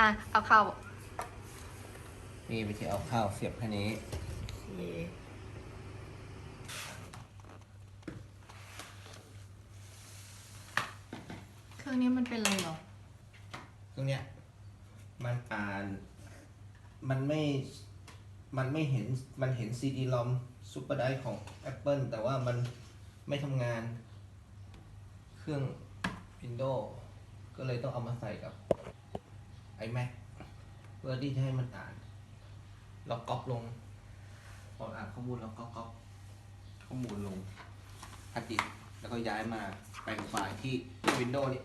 อะ เอาเข้านี่วิธีเอาข้าวเสียบแค่นี้เครื่องนี้มันเป็นอะไรเหรอ ตรงเนี้ยมันอ่านมันไม่มันไม่เห็นมันเห็น CD ROM Super d i ของ Apple แต่ว่ามันไม่ทำงาน เครื่อง Windows ก็เลยต้องเอามาใส่กับ iMac เพื่อที่จะให้มันอ่านเราก๊อปลงพออ่านข้อมูลแล้วก็ก๊อปข้อมูลลงฮัดดิสก์แล้วก็ย้ายมาแปลงไฟล์ที่ Windows นี่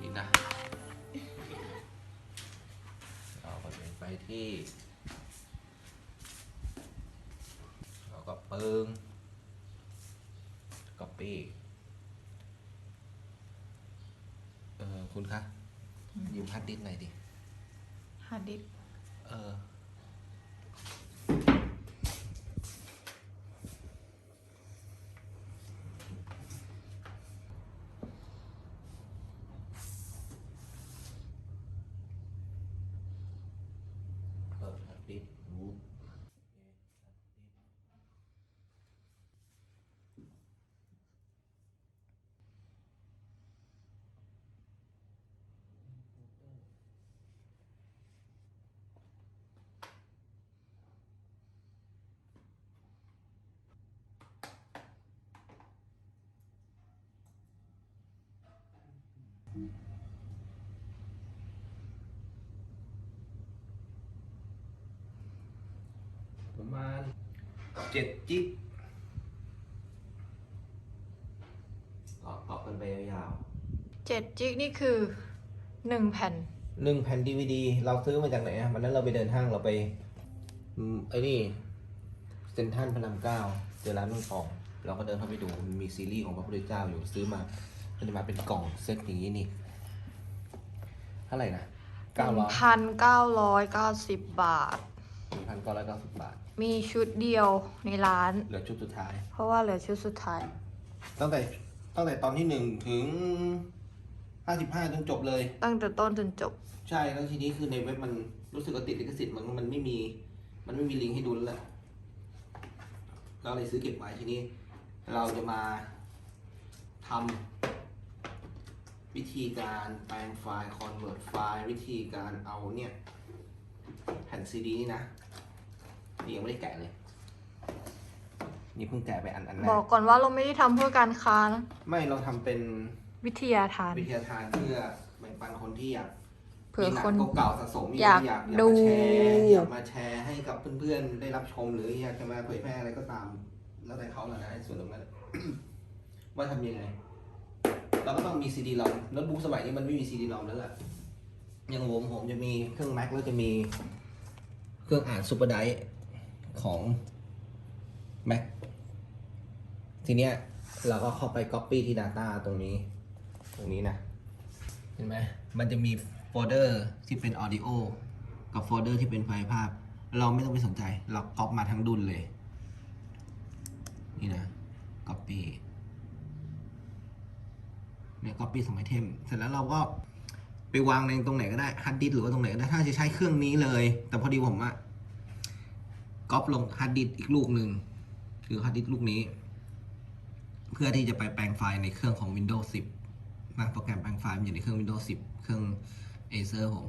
นี่นะเราก็เดินไปที่ เราก็เปิงก็ปี้เออ คุณคะยืมฮาร์ดดิสก์หน่อยดิฮาร์ดดิสก์เออ ประมาณเจ็ดจิกก็ตอบกันไปยาวเจ็ดจิกนี่คือหนึ่งแผ่น ๆหนึ่งแผ่นดีวดีเราซื้อมาจากไหนอะวันนั้นเราไปเดินห้างเราไปอืมไอ้นี่เซนทรันพระรามเก้าเจอร้านมึงปอง เราก็เดินเข้าไปดูมันมีซีรีส์ของพระพุทธเจ้าอยู่ซื้อมา มันจะมาเป็นกล่องเซตอย่างนี้นี่เท่าไหร่นะเก้าร้อยพันเก้าร้อยเก้าสิบบาท หนึ่งพันเก้าร้อยเก้าสิบบาท มีชุดเดียวในร้าน เหลือชุดสุดท้าย เพราะว่าเหลือชุดสุดท้าย ตั้งแต่ตั้งแต่ตอนที่หนึ่งถึงห้าสิบห้าจนจบเลย ตั้งแต่ต้นจนจบ ใช่แล้วทีนี้คือในเว็บมันรู้สึกว่าติดลิขสิทธิ์มันมันไม่มี มันไม่มีลิงก์ให้ดูแล้วแหละเราเลยซื้อเก็บไว้ทีนี้ เราจะมาทำ วิธีการแปลงไฟล์ convert ไฟล์ วิธีการเอาเนี่ยแผ่นซีดีนี่นะนี่ยังไม่ได้แกะเลย นี่เพิ่งแกะไปอันอันแรบอกกก่อนว่าเราไม่ได้ทำเพื่อการค้านะไม่เราทำเป็นวิทยาทาน วิทยาทานเพื่อแบ่งปันคนที่อยากเผื่อคนมีหงเก่าๆสะสมอยากอยากดู มาแชร์อยากมาแชร์ให้กับเพื่อนๆได้รับชมหรืออยากจะมาเผยแพร่อะไรก็ตาม แล้วแต่เขาแหละนะไอ้ส่วนตรงนั้น ว่าทำยังไง เราก็ต้องมีซีดีรอมโน้ตบุ๊กสมัยนี้มันไม่มีซีดีรอมแล้วแหละอย่างผมผมจะมีเครื่อง Mac แล้วจะมีเครื่องอ่านซูเปอร์ไดของ Mac ทีเนี้ยเราก็เข้าไป Copy ที่ Data ตรงนี้ ตรงนี้นะ เห็นไหมมันจะมีโฟลเดอร์ที่เป็น Audio กับโฟลเดอร์ที่เป็นไฟล์ภาพ เราไม่ต้องไปสนใจ เราก๊อปมาทั้งดุลเลย นี่นะ Copy เนี่ย Copy สมัยเทมเสร็จแล้วเราก็ไปวางในตรงไหนก็ได้ฮาร์ดดิสหรือว่าตรงไหนก็ได้ถ้าจะใช้เครื่องนี้เลย แต่พอดีผมอะก๊อปลงฮาร์ดดิสอีกลูกหนึ่งคือฮาร์ดดิสลูกนี้ เพื่อที่จะไปแปลงไฟล์ในเครื่องของ Windows 10บางโปรแกรมแปลงไฟล์มันอยู่ในเครื่อง Windows 10 เครื่อง Acer ผม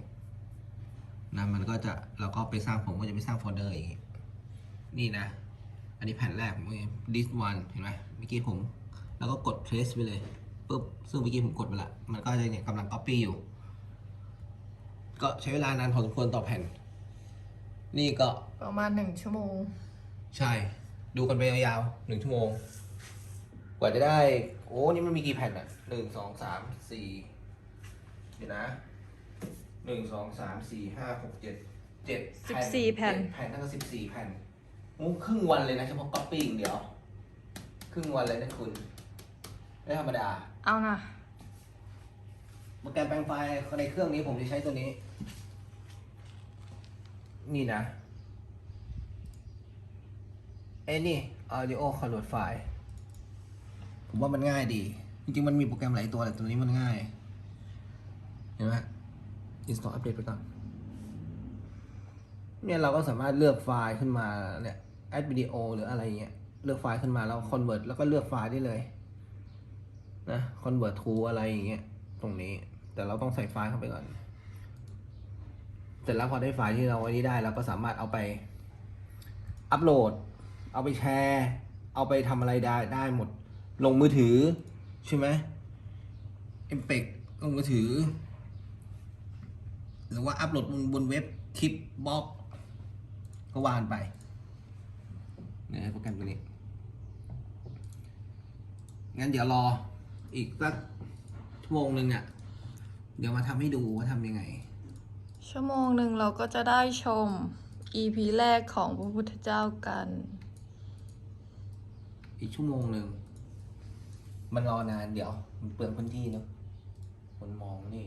นะมันก็จะเราก็ไปสร้างผมก็จะไปสร้างโฟลเดอร์อย่างงี้นี่นะ อันนี้แผ่นแรกผม this one เห็นไหมเมื่อกี้ผม แล้วก็กด trace ไปเลย ปุ๊บซึ่งเมื่อกี้ผมกดไปละมันก็จะเนี่ยกำลัง copy อยู่ ก็ใช้เวลานานพอสมควรต่อแผ่น นี่ก็ประมาณหนึ่งชั่วโมง ใช่ ดูกันไปยาวๆหนึ่งชั่วโมง กว่าจะได้ โอ้นี่มันมีกี่แผ่นอะหนึ่งสองสามสี่เดี๋ยวนะหนึ่งสองสามสี่ห้าหกเจ็ดเจ็ด14แผ่น เจ็ดแผ่นทั้งสิบสี่แผ่นโอ้ครึ่งวันเลยนะเฉพาะก๊อปปี้อย่างเดียว ครึ่งวันเลยนะคุณ ไม่ธรรมดาเอานะโปรแกรมแปลงไฟล์ในเครื่องนี้ผมจะใช้ตัวนี้ นี่นะเอ้นี่ audio convert file ผมว่ามันง่ายดี จริงๆ มันมีโปรแกรมหลายตัวแต่ตัวนี้มันง่าย เห็นไหม install update ไปก่อน เนี่ยเราก็สามารถเลือกไฟล์ขึ้นมาเนี่ย add video หรืออะไรเงี้ย เลือกไฟล์ขึ้นมาแล้ว convert แล้วก็เลือกไฟล์ได้เลย นะ convert to อะไรอย่างเงี้ยตรงนี้ แต่เราต้องใส่ไฟล์เข้าไปก่อน เสร็จแล้วพอได้ไฟล์ที่เราไว้นี้ได้เราก็สามารถเอาไปอัปโหลด เอาไปแชร์ เอาไปทำอะไรได้ได้หมด ลงมือถือใช่ไหมเอ็มเปกลงมือถือ หรือว่าอัปโหลดบนบนเว็บคลิปบล็อกก็วานไปเนี่ยโปรแกรมตัวนี้ งั้นเดี๋ยวรอ อีกสักชั่วโมงหนึ่งเนี่ยเดี๋ยวมาทำให้ดูว่าทำยังไง ชั่วโมงหนึ่งเราก็จะได้ชม EP แรกของพระพุทธเจ้ากัน อีกชั่วโมงหนึ่ง มันรอนานเดี๋ยว มันเปลืองพื้นที่เนอะคนมองนี่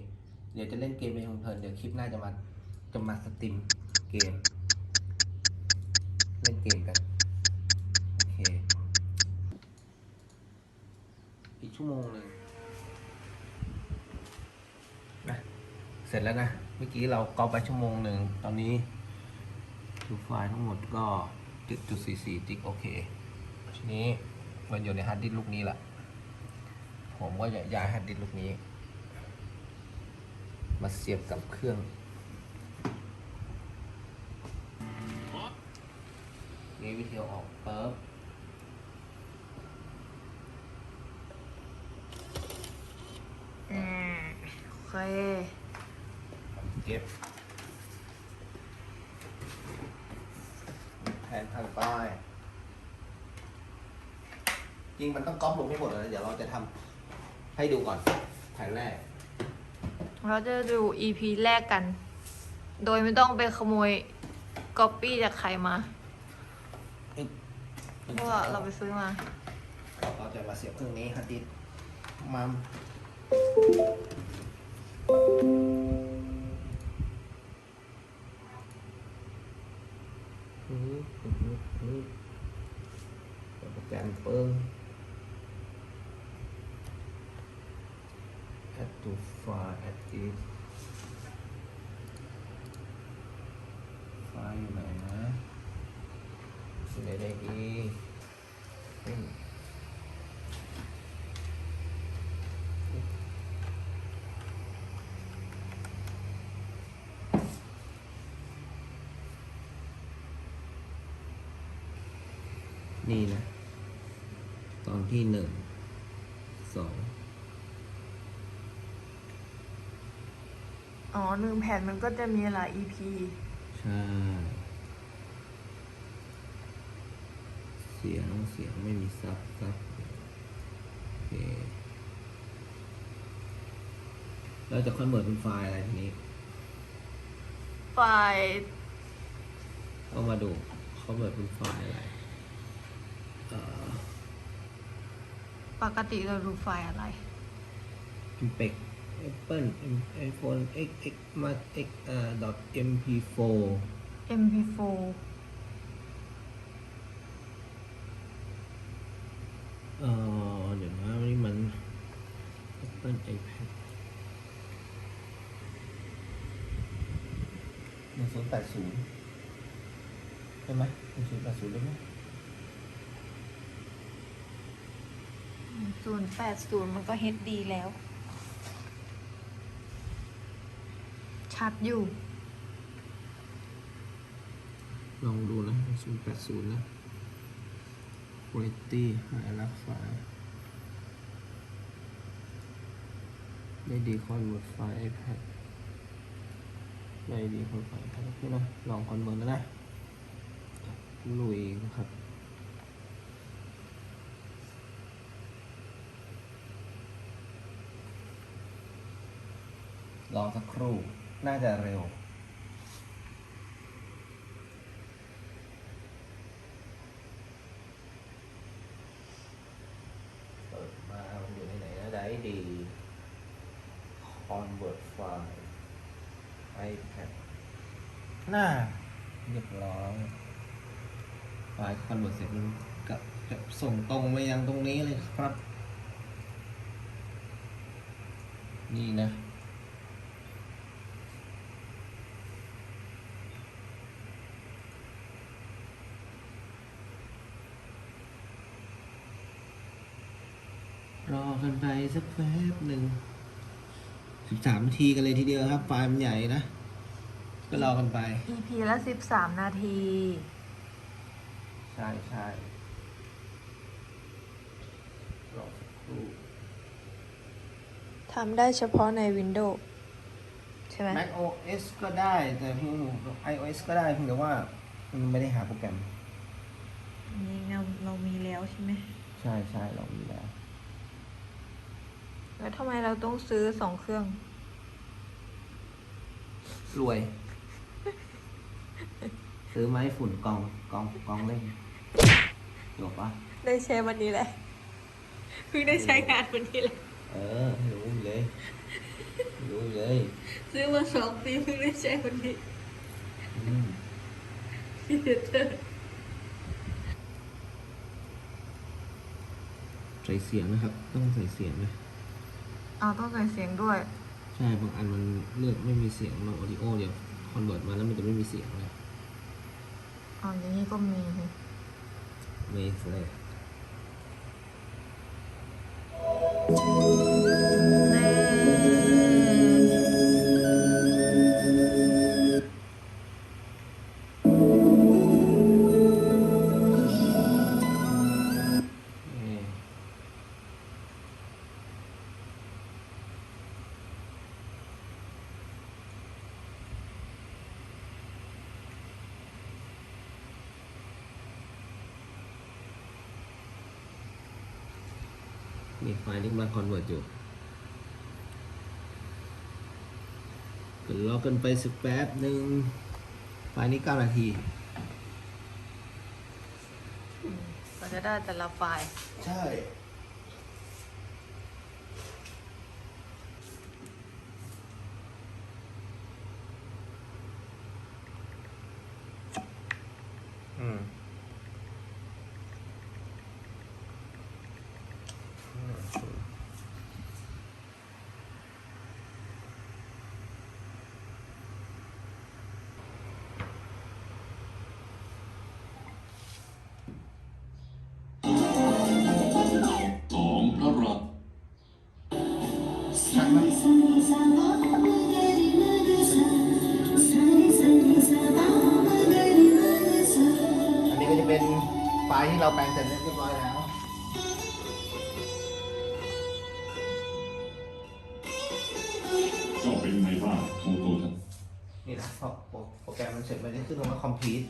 เดี๋ยวจะเล่นเกมไปเพลินๆเดี๋ยวคลิปหน้าจะมาจะมาสตรีมเกม เล่นเกมกัน โอเค อีกชั่วโมงหนึ่งนะเสร็จแล้วนะ เมื่อกี้เรากรอกไปชั่วโมงหนึ่ง ตอนนี้ดูไฟล์ทั้งหมดก็7.44จิกโอเค ทีนี้มันอยู่ในฮาร์ดดิสก์ลูกนี้แหละ ผมก็จะย้ายฮาร์ดดิสก์ลูกนี้ มาเสียบกับเครื่องนี่วิธีเอาออกเปิบ อืม โอ เค เก็บแผนทางใต้จริงมันต้องก๊อปลงให้หมดเลยนะเดี๋ยวเราจะทำให้ดูก่อนแผนแรก เราจะดู EP แรกกัน โดยไม่ต้องไปขโมยก๊อปปี้จากใครมา เพราะว่าเราไปซื้อมา เราจะมาเสียบเครื่องนี้ฮาร์ดดิสก์มา cảm ơn at to far at it far như vậy nữa để đây đi นนะอยู่ไหนได้ดีอืมนี่นะ ตอนที่หนึ่งสองอ๋อหนึ่งแผ่นมันก็จะมีหลาย EP ใช่ เสียงเสียงไม่มีซับซับโอเคเราจะคอนเวิร์ตเป็นไฟล์อะไรทีนี้ ไฟล์ ก็มาดูคอนเวิร์ตเป็นไฟล์อะไรเอ่อ ปกติเราดูไฟล์อะไร Impact Apple iPhone XX Mac X อ่า dot MP4 MP4 เอ่อเดี๋ยวนะนี่มัน Apple iPad หนึ่งศูนย์แปดศูนย์ใช่ไหมหนึ่งศูนย์แปดศูนย์ได้ไหม 080มันก็ HD แล้ว ชัดอยู่ ลองดูนะศูนย์แปดศูนย์นะ quality high รักไฟได้ดีคอนเวิร์ตไฟล์ iPad ได้ดีคอนเวิร์ตไฟล์ iPad โอเคนะลองคอนเวิร์ตแล้วนะลุยนะครับ รอสักครู่ น่าจะเร็ว เปิดมามันอยู่ในไหนนะได้ดี convert file iPad น่าเรียบร้อยไฟล์ convert เสร็จมันก็จะส่งตรงไปยังตรงนี้เลยครับ นี่นะ รอกันไปสักแป๊บหนึ่งสิบสามนาทีกันเลยทีเดียวครับ ไฟล์มันใหญ่นะ ก็รอกันไป EP ละสิบสามนาที ใช่ใช่รอสักครู่ทำได้เฉพาะใน Windows ใช่ไหม Mac OS ก็ได้แต่เพียง iOS ก็ได้เพียงแต่ว่ามันไม่ได้หาโปรแกรมนี่เราเรามีแล้วใช่ไหม ใช่ใช่เรามีแล้ว แล้วทำไมเราต้องซื้อสองเครื่อง รวย ซื้อไม้ฝุ่นกองกองกองเล่นจบปะได้ใช้วันนี้แหละเพิ่งได้ใช้งานวันนี้แหละเออรู้อยู่เลย รู้อยู่เลย ซื้อมาสองปีเพิ่งได้ใช้วันนี้อืมพี่เตอร์ใส่เสียงนะครับ ต้องใส่เสียงนะเอาต้องใส่เสียงด้วย ใช่บางอันมันเลือกไม่มีเสียงบางออดิโอเดี๋ยวคอนเวิร์ตมาแล้วมันจะไม่มีเสียงเลยอ๋ออย่างนี้ก็มีเมสเลย คอนเวิร์ตอยู่ก็รอกันไปสักแป๊บหนึ่งไฟล์นี้9นาทีเราจะได้แต่ละไฟล์ ใช่ เราแปลงเสร็จเรียบร้อยแล้วก็เป็นไงบ้างของตัวท่านนี่นะพอโปรแกรมมันเสร็จมันจะขึ้นมาว่า complete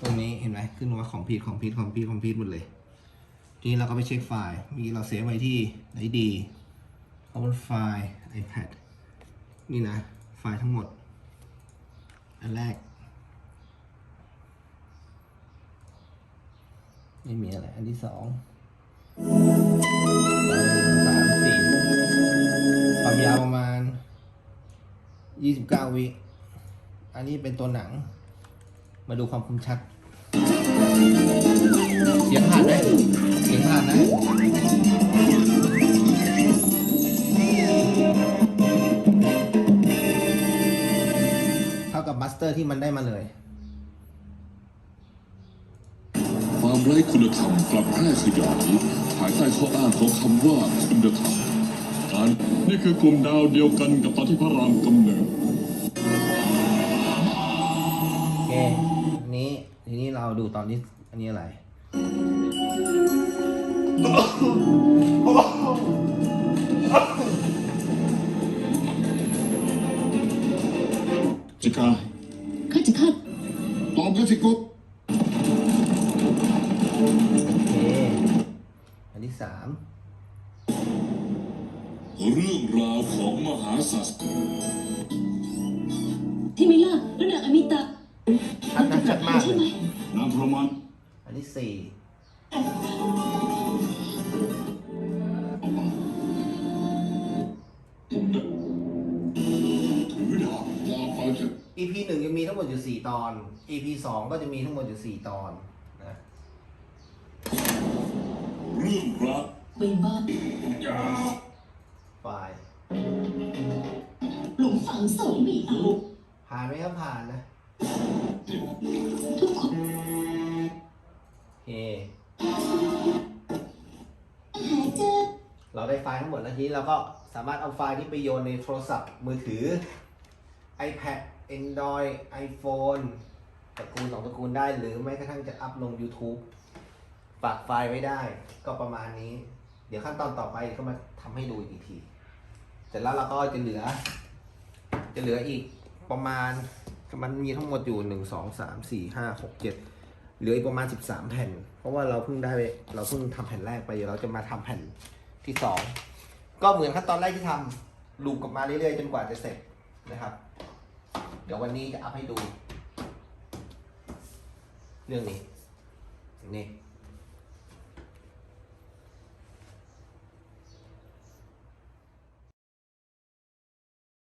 ตรงนี้เห็นไหมขึ้นมาว่า complete complete complete complete หมดเลย ทีนี้เราก็ไปเช็คไฟล์มีเราเซฟไว้ที่ไหนดี common file iPad นี่นะ ไฟล์ทั้งหมด อันแรก ไม่มีอะไร อันที่สองสามสี่ความยาวประมาณยี่สิบเก้าวิ อันนี้เป็นตัวหนัง มาดูความคมชัด เสียงผ่านไหมเสียงผ่านนะเท่ากับมาสเตอร์ที่มันได้มาเลย ความไร้คุณธรรมกลับแพร่ขยายภายใต้ข้ออ้างของคำว่าคุณธรรมการนี่คือกลุ่มดาวเดียวกันกับตอนที่พระรามกำเนิดโอเคอันนี้ทีนี้เราดูตอนนี้อันนี้อะไร จิกาข้าจะฆ่าตอบกันสิกบ เรื่องราวของมหาศาสตร์ที่มิล่าและนางอมิตาชัดนะชัดมากใช่เลไหมยนางพรหมันอันที่สี่ออกมาผมนะถือดาบลาไปเถอะ EP หนึ่งจะมีทั้งหมดอยู่สี่ตอน EP สองก็จะมีทั้งหมดอยู่สี่ตอนนะเรื่องรักเวนบ้า อย่าไฟล์งสองไม่เอา ผ่านไหมครับผ่านนะทุกคนโอเคหาเจอ เราได้ไฟล์ทั้งหมดแล้วทีนี้เราก็สามารถเอาไฟล์ที่ไปโยนในโทรศัพท์มือถือ iPad Android iPhone ตระกูลสองตระกูลได้หรือแม้กระทั่งจะอัพลง YouTube ฝากไฟล์ไว้ได้ก็ประมาณนี้ เดี๋ยวขั้นตอนต่อไปก็มาทำให้ดูอีกที เสร็จแล้วเราก็จะเหลือ จะเหลืออีกประมาณมันมีทั้งหมดอยู่หนึ่งสองสามสี่ห้าหกเจ็ดเหลืออีกประมาณสิบสามแผ่น เพราะว่าเราเพิ่งได้เราเพิ่งทำแผ่นแรกไปเราจะมาทำแผ่นที่สองก็เหมือนขั้นตอนแรกที่ทำลูปกลับมาเรื่อยๆจนกว่าจะเสร็จนะครับ เดี๋ยววันนี้จะอัพให้ดู เรื่องนี้นี่